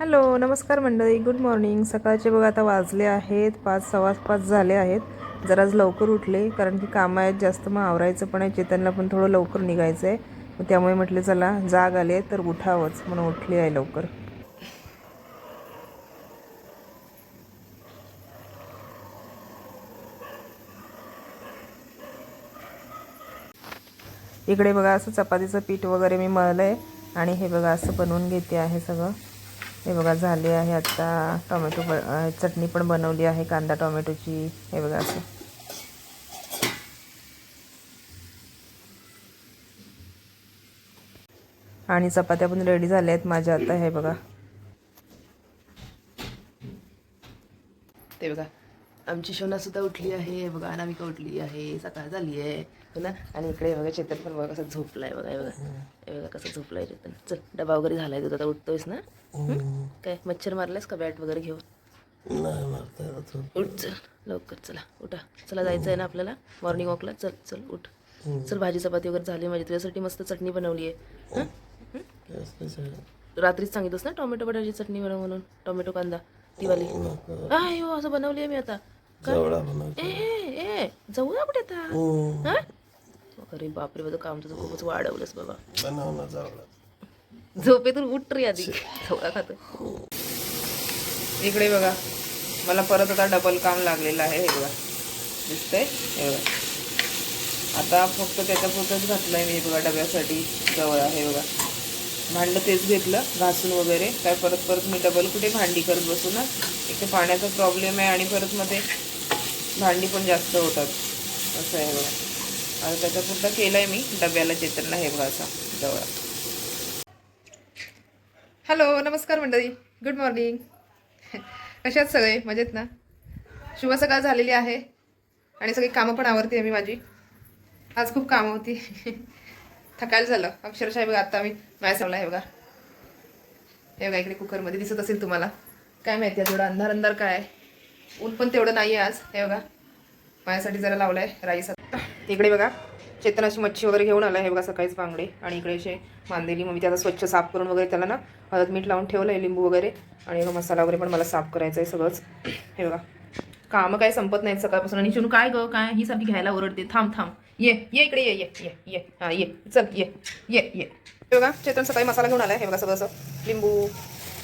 Hello नमस्कार मंडळी. Good morning सकाळचे बघा आता वाजले आहेत पाच सव्वा पाच झाले आहेत. जरा आज लवकर उठले कारण की कामं आहेत जास्त मग आवरायचं पण आहे. चेतनला पण थोडं लवकर निघायचं आहे मग त्यामुळे म्हटले चला जाग आले तर उठावंच. म्हणून उठली आहे लवकर. इकडे बघा असं चपातीचं पीठ वगैरे मी मळलं आहे आणि हे बघा असं बनवून घेते आहे सगळं. हे बघा झाले आहे आत्ता टोमॅटो ब चटणी पण बनवली आहे कांदा टोमॅटोची. हे बघा असं. आणि चपात्या पण रेडी झाल्या आहेत माझ्या आता हे बघा. ते बघा. आमची शोना सुद्धा उठली आहे. हे बघा अनामिका उठली आहे. सकाळ झाली आहे. हो ना? आणि इकडे बघा चेतन पण बघा कसं झोपलाय बघा हे बघा. हे बघा कसं झोपलाय चेतन. चल डबा वगैरे झालाय तुझा. आता उठतोयस ना? हं? काय मच्छर मारलायस का बॅट वगैरे घेऊन? उठ चल. लवकर चला. उठा. चला जायचं आहे ना आपल्याला? मॉर्निंग वॉकला चल चल उठ. चल भाजी चपाती वगैरे झाली माझी. तुझ्यासाठी मस्त चटणी बनवली आहे. रात्रीच सांगितलंस ना टोमॅटो बटाची चटणी बनव म्हणून. टोमॅटो कांदा ती वाली. आय हो असं बनवली आहे मी आता. ए ए ना कुठे आता? हा? अरे बापरे माझं काम तुझं खूपच वाढवलंस बाबा. झोपेतून उठ रे आधी. खात. इकडे बघा. मला परत आता डबल काम लागलेलं आहे हे बघा. दिसतंय? हे बघा. आता फक्त त्याच्यापुरतंच घातलं आहे मी हे बघा डब्यासाठी. जवळ आहे बघा. भांडं तेच घेतलं घासून वगैरे. काय परत परत मी डबल कुठे भांडी करत बसू ना? एक तर पाण्याचा प्रॉब्लेम आहे आणि परत मध्ये भांडी पण जास्त होतात. असं आहे बघा. आता त्याच्यापुरतं केलं आहे मी डब्याला चेतनला हे बघा असा जवळ. हॅलो नमस्कार मंडळी. गुड मॉर्निंग कशात सगळे? मजेत ना? शुभ सकाळ झालेली आहे. आणि सगळी कामं पण आवडते मी माझी. आज खूप कामं होती. थकायला झालं. अक्षरशः बघा आता मी मॅच लावला आहे बघा. हे बघा इकडे कुकरमध्ये दिसत असेल तुम्हाला. काय माहिती आहे थोडं अंधार अंधार काय ऊन पण तेवढं नाही आहे आज. हे बघा. माझ्यासाठी जरा लावलं आहे राईस आता इकडे बघा चेतन अशी मच्छी वगैरे घेऊन आला हे बघा सकाळीच बांगडे. आणि इकडे असे मांदेली मग मी त्याला स्वच्छ साफ करून वगैरे त्याला ना हळद मीठ लावून ठेवलं आहे लिंबू वगैरे. आणि मसाला वगैरे पण मला साफ करायचं आहे सगळंच. हे बघा. कामं काही संपत नाहीत सकाळपासून. आणि शिवून काय गं? काय? ही सारखी घ्यायला ओरडते. थांब थांब. ये ये इकडे ये ये ये ये. हां ये. चल ये ये ये. हे बघा चेतन सकाळी मसाला घेऊन आला हे बघा सगळं असं लिंबू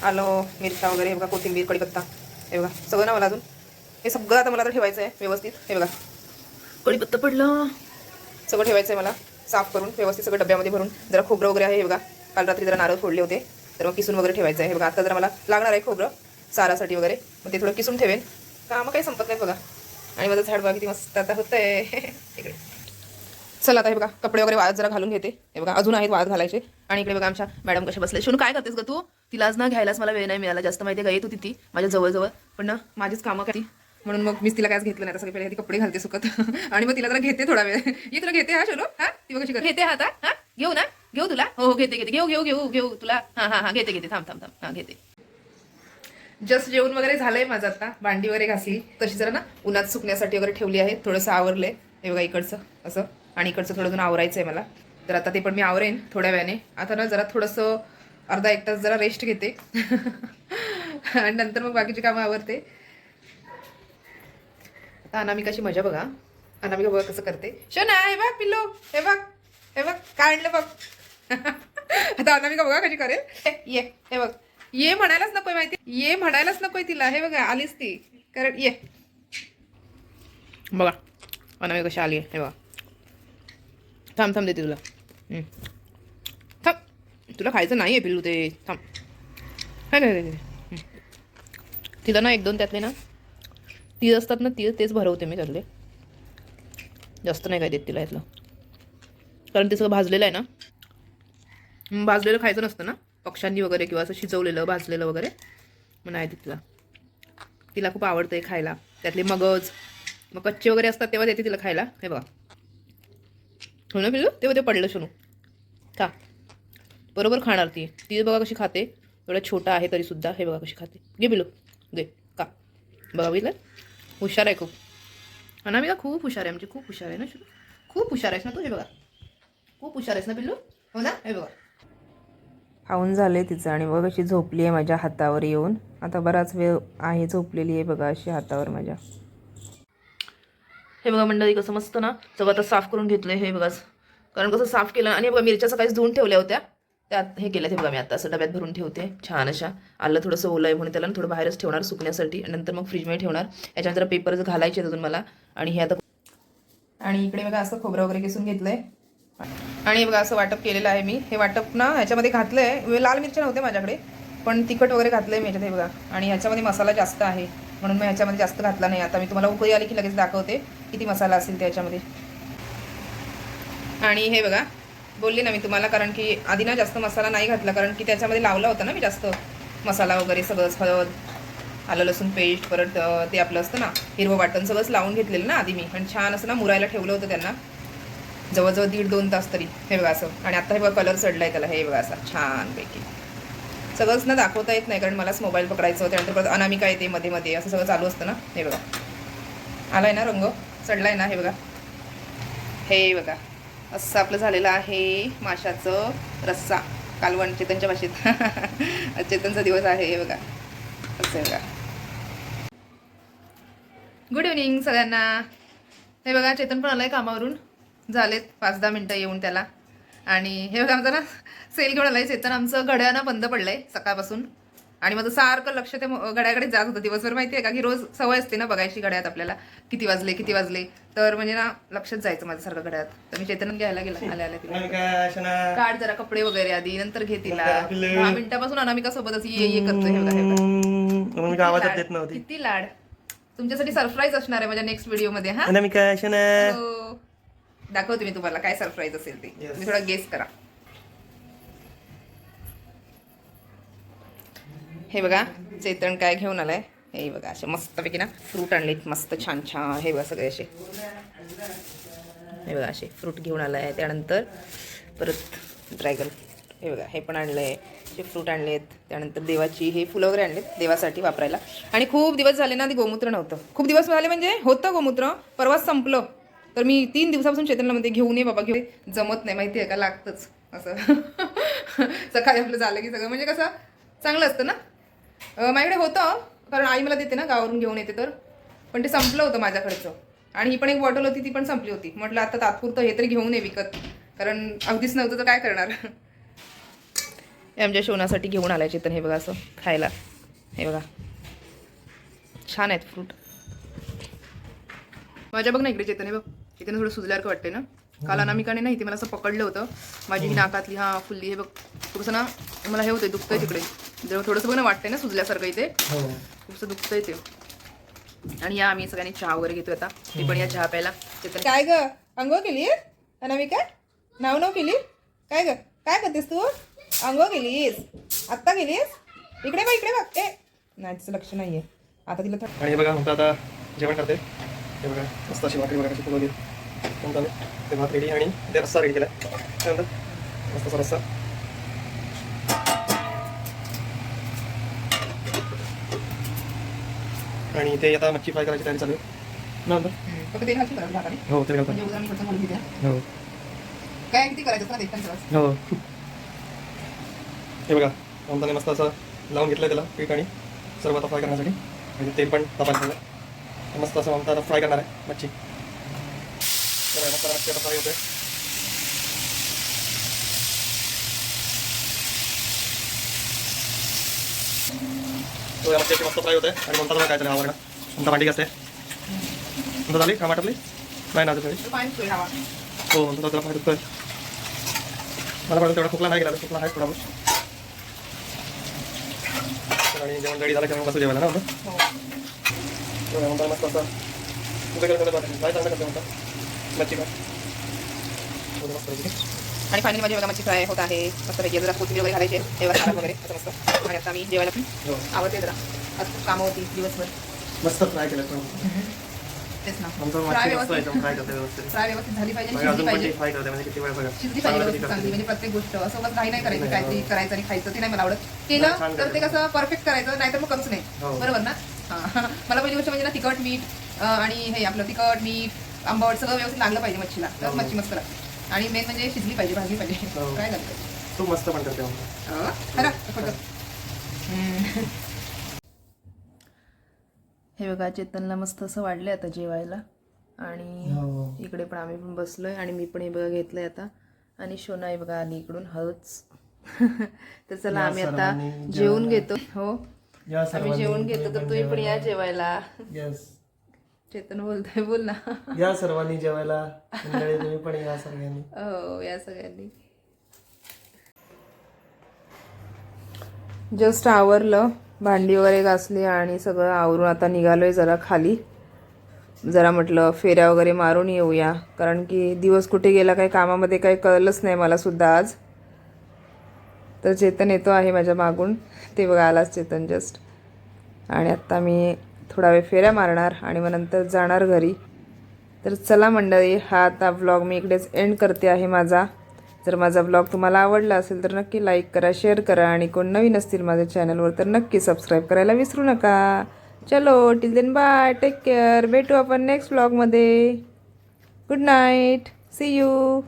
आलं मिरच्या वगैरे हे बघा कोथिंबीर कढीपत्ता हे बघा सगळं ना मला अजून हे सगळं आता मला ठेवायचं आहे व्यवस्थित. हे बघा. कढीपत्ता पडलं. सगळं ठेवायचं आहे मला साफ करून व्यवस्थित सगळं डब्यामध्ये भरून. जरा खोबरं वगैरे आहे हे बघा. काल रात्री जरा नारळ फोडले होते तर मग किसून वगैरे ठेवायचं आहे हे बघा आता जरा मला लागणार आहे खोबरं सारासाठी वगैरे. मग ते थोडं किसून ठेवेन. कामं काही संपत नाही बघा. आणि माझं झाड बघा किती मस्त आता होतं आहे इकडे. चला आता हे बघा कपडे वगैरे वाळत जरा घालून घेते. हे बघा अजून आहेत वाळत घालायचे. आणि इकडे बघा आमच्या मॅडम कशा बसले शोनू काय करतेस ग तू? तिला आज ना घ्यायलाच मला वेळ नाही मिळाला. जास्त माहिती का? येत होती ती माझ्या जवळजवळ. पण ना माझीच कामं काय ती म्हणून मग मीच तिला कायच घेतलं नाही. सगळे पहिले ती कपडे घालते सुकत. आणि मग तिला जरा घेते थोडा वेळ. ये तुला घेते हा शोनू हा ती बघ कशी घेते हा आता. हा घेऊ ना. घेऊ तुला. हो हो घेते घेते. घेऊ घेऊ घेऊ घेऊ तुला. हा हा हा घेते घेते. थांब थांब थांब. हा घेते. जस्ट जेवण वगैरे झालंय माझं आता. भांडी वगैरे घासली. तशी जरा ना उन्हात सुकण्यासाठी वगैरे ठेवली आहे. थोडंसं आवरलंय. हे बघा इकडचं असं. आणि इकडचं थोडं आवरायचं आहे मला. तर आता ते पण मी आवरेन थोड्या वेळाने. आता ना जरा थोडंसं अर्धा एक तास जरा रेस्ट घेते. आणि नंतर मग बाकीची कामं आवरते. आता अनामिकाची मजा बघा. अनामिका बघा कसं करते. शोना हे बघ पिल्लो हे बघ हे बघ काय आणलं बघ. आता अनामिका बघा कशी करेल. ये हे बघ. ये म्हणायलाच नकोय माहिती. ये म्हणायलाच नकोय तिला. हे बघा आलीच ती. कारण ये. बघा अनामिका कशी आली हे बघा. थांब थांब देते तुला. थांब. तुला खायचं नाही आहे पिल्लू ते. थांब. काय तिला ना एक दोन त्यातले ना तीळ असतात ना तीळ तेच भरवते मी त्यातले. जास्त नाही काय देत तिला यातलं. कारण ते सगळं भाजलेलं आहे ना. भाजलेलं खायचं नसतं ना. पक्ष्यांनी वगैरे किंवा असं शिजवलेलं भाजलेलं वगैरे. मग नाही देत तिला. तिला खूप आवडतं आहे खायला. त्यातले मगज मग कच्चे वगैरे असतात तेव्हा देते तिला खायला. हे बघा. हो ना पिल्लू? तेव्हा ते पडलं शनू का बरोबर खाणार ती. ती बघा कशी खाते. एवढा छोटा आहे तरीसुद्धा हे बघा कशी खाते. घे बिलू घे का बघा बघितलं? हुशार आहे खूप. अनामिका खूप हुशार आहे म्हणजे खूप हुशार आहे ना शुरू खूप हुशार आहेस ना तू हे बघा. खूप हुशार आहेस ना पिल्लू? हो ना? हे बघा. खाऊन झाले तिचं आणि बघ अशी झोपली आहे माझ्या हातावर येऊन. आता बराच वेळ आहे झोपलेली आहे बघा अशी हातावर माझ्या. हे बघा मंडळी कसं मस्त ना सगळं आता साफ करून घेतलंय हे बघा. कारण कसं साफ केलं आणि बघा मिरच्या सकाळीच धुवून ठेवल्या होत्या. त्यात हे केलं ते बघा मी आता असं डब्यात भरून ठेवते. छान अशा. आलं थोडंसं ओलं आहे म्हणून त्याला थोडं बाहेरच ठेवणार सुकण्यासाठी. आणि नंतर मग फ्रीजमध्ये ठेवणार. याच्यानंतर पेपरच घालायचे अजून मला. आणि हे आता आणि इकडे बघा असं खोबरं वगैरे किसून घेतलंय. आणि बघा असं वाटप केलेलं आहे मी. हे वाटप ना ह्याच्यामध्ये घातलंय. म्हणजे लाल मिरच्या नव्हते माझ्याकडे. पण तिखट वगैरे घातलंय मी ह्याच्यात हे बघा. आणि ह्याच्यामध्ये मसाला जास्त आहे. म्हणून मी ह्याच्यामध्ये जास्त घातला नाही. आता मी तुम्हाला उकळी आली की लगेच दाखवते किती मसाला असेल त्याच्यामध्ये. आणि हे बघा. बोलली ना मी तुम्हाला कारण की आधी ना जास्त मसाला नाही घातला कारण की त्याच्यामध्ये लावला होता ना मी जास्त मसाला वगैरे सगळंच हळद आलं लसूण पेस्ट परत ते आपलं असतं ना हिरवं वाटण सगळंच लावून घेतलेलं ना आधी मी. आणि छान असं ना मुरायला ठेवलं होतं त्यांना. जवळजवळ दीड दोन तास तरी हे बघा असं. आणि आता हे बघा कलर चढलाय त्याला हे बघा असा छानपैकी. सगळंच ना दाखवता येत नाही कारण मलाच मोबाईल पकडायचं त्यानंतर परत अनामिका येते मध्ये मध्ये असं सगळं चालू असतं ना हे बघा. आलाय ना रंग? चढलाय ना हे बघा. हे बघा. असं आपलं झालेलं आहे माशाचं रस्सा. कालवण चेतनच्या भाषेत. आज चेतनचा दिवस आहे हे बघा. असं बघा. गुड इव्हनिंग सगळ्यांना. हे बघा चेतन पण आलाय कामावरून. झालेत पाच दहा मिनटं येऊन त्याला. आणि हे बघा आमचं ना सेल घेऊन आहे चेतन आमचं घड्यानं बंद पडलं आहे सकाळपासून. आणि माझं सारखं लक्ष ते घड्याकडे जात होतं. दिवसभर माहिती आहे का की रोज सवय असते ना बघायची घड्यात आपल्याला. किती वाजले किती वाजले. तर म्हणजे ना लक्षच जायचं माझं सारखं घड्यात तर मी चेतन घ्यायला गेला आल्या आल्या काढ जरा कपडे वगैरे आधी नंतर घे तिला. दहा मिनिटापासून अनामिका सोबतच ये ये नव्हती. किती लाड? तुमच्यासाठी सरप्राईज असणार आहे माझ्या नेक्स्ट व्हिडिओमध्ये हा. दाखवते मी तुम्हाला काय सरप्राईज असेल ते. मी थोडा गेस करा. हे बघा चेतन काय घेऊन आलाय? हे बघा असे मस्तपैकी ना फ्रूट आणलेत मस्त छान छान. हे बघा सगळे असे. हे बघा असे फ्रूट घेऊन आलाय. त्यानंतर परत ड्रॅगन हे बघा हे पण आणलंय. असे फ्रूट आणलेत. त्यानंतर देवाची हे फुलं वगैरे आणलेत देवासाठी वापरायला. आणि खूप दिवस झाले ना ते गोमूत्र नव्हतं. खूप दिवस झाले म्हणजे होतं गोमूत्र परवाच संपलं. तर मी तीन दिवसापासून चेतनला म्हणते घेऊन ये बाबा घेऊन जमत नाही माहिती आहे का? लागतंच. असं. सकाळी आपलं झालं की सगळं. म्हणजे कसं? चांगलं असतं ना? माझ्याकडे होतं कारण आई मला देते ना गावावरून घेऊन येते तर. पण ते संपलं होतं माझ्याकडचं. आणि ही पण एक बॉटल होती ती पण संपली होती. म्हटलं आता तात्पुरतं हे तरी घेऊन ये विकत. कारण अगदीच नव्हतं तर काय करणार? आमच्या शोनासाठी घेऊन आलाय चेतन हे बघा असं खायला. हे बघा. छान आहेत फ्रूट माझ्या बघ ना इकडे चेतन हे बघ. इथे थोडं सुजल्यासारखं वाटते ना. काल अनामिकाने ना इथे मला असं पकडलं होतं. माझी ही नाकातली हा फुल्ली हे बघ. थोडंसं ना मला हे होतंय दुखतंय तिकडे. जेव्हा थोडंसं बघ ना वाटतंय ना सुजल्यासारखं इथे. खूपसं दुखतंय ते. आणि या आम्ही सगळ्यांनी चहा वगैरे घेतोय आता. ती पण या चहा प्यायला. काय ग? अंघोळ केली अनामिका? नाव नाव केली? काय ग? काय करतेस तू? अंघोळ केलीस? आत्ता गेलीस इकडे बघ इकडे बघ. ए नाही तिचं लक्ष नाहीये. आता तिला आणि हे बघा म्हणता आता जेवण करते. हे बघा मस्त अशी भाकरी बघा कशी फुलवली म्हणता ते भात रेडी आणि ते रस्सा रेडी केला त्यानंतर मस्त असा रस्सा. आणि ते आता मच्छी फ्राय करायची तयारी चालू आहे. फक्त भाताने? हो ते घालतो. म्हणजे उद्या मी पुढचं घालून घेते हो. काय किती करायचं असतं ना ते पण सगळं. हो. हे बघा ममताने मस्त असं लावून घेतलं त्याला पीठ आणि सर्व आता फ्राय करण्यासाठी. म्हणजे तेल पण तापायला मस्त असं ममता आता फ्राय करणार आहे मच्छी. तर मस्त मच्छी आता फ्राय होते तो या मच्छी मस्त फ्राय होते आणि ममता काय चालेल आवडणं ममता भांडी असते ममता झाली? कामाट आपली नाही ना हो ममता त्याला फायदा मला तेवढा खोकला नाही गेला खोकला आहे थोडा आणि जेवण रेडी झालं की मग जेवायला ना हो. म्हणता मस्त असं तुझं काय चांगलं करते म्हणता नक्की का मस्त. आणि फायनली माझी बघा मच्छी फ्राय होत आहे. मस्त पैकी जरा कोथिंबीर वगैरे घालायचे हे वगैरे असं मस्त. आणि आता मी जेवायला पण हो. आवडते जरा. आज कामं होती दिवसभर. मस्त फ्राय केलं तेच ना. फ्राय व्यवस्थित फ्राय झाली पाहिजे म्हणजे शिजली पाहिजे. म्हणजे शिजली पाहिजे चांगलं म्हणजे प्रत्येक गोष्ट. असं बस घाई नाही करायची नाही, काहीतरी. करायचं आणि खायचं ते नाही मला आवडत. नाही, केलं छान तर ते करते. कसं परफेक्ट करायचं नाहीतर मग कमीच हो. नाही बरोबर ना? मला पहिली गोष्ट म्हणजे ना तिखट मीठ आणि हे आपलं तिखट मीठ आंबट सगळं व्यवस्थित लागलं पाहिजे मच्छीला. हो. मच्छी मस्त लागते. आणि मेन म्हणजे शिजली पाहिजे भाजली पाहिजे. हो. काय झालं तू मस्त पण करते मम्मा अं, खरं? खोटं? हे बघा चेतनला मस्त असं वाढलं आता जेवायला. आणि हो. इकडे पण आम्ही पण बसलोय आणि मी पण हे बघा घेतलंय आता. आणि शोना हे बघा आली इकडून हळूच. तर चला आम्ही आता सर्वांनी जेवून घेतो. हो. या आम्ही जेवून घेतो तर तुम्ही पण या जेवायला. येस चेतन बोलतोय बोल ना. या सर्वांनी जेवायला. मंडळी तुम्ही पण या सर्वांनी हो या सगळ्यांनी. जस्ट आवरलं भांडी वगैरे घासली आणि सगळं आवरून आता निघालोय जरा खाली. जरा म्हटलं फेऱ्या वगैरे मारून येऊया. कारण की दिवस कुठे गेला काही कामामध्ये काही कळलंच नाही मला सुद्धा आज. तर चेतन येतो आहे माझ्या मागून. ते बघा आलाच चेतन जस्ट आणि आत्ता मी थोडा वेळ फेऱ्या मारणार आणि मग नंतर जाणार घरी. तर चला मंडळी हा आता ब्लॉग मी इकडेच एंड करते आहे माझा. जर माझा ब्लॉग तुम्हाला आवडला असेल तर नक्की लाईक करा शेअर करा आणि कोण नवीन असतील माझ्या चॅनलवर तर नक्की सबस्क्राईब करायला विसरू नका. चलो till then bye take care भेटू आपण नेक्स्ट ब्लॉगमध्ये गुड नाईट सी यू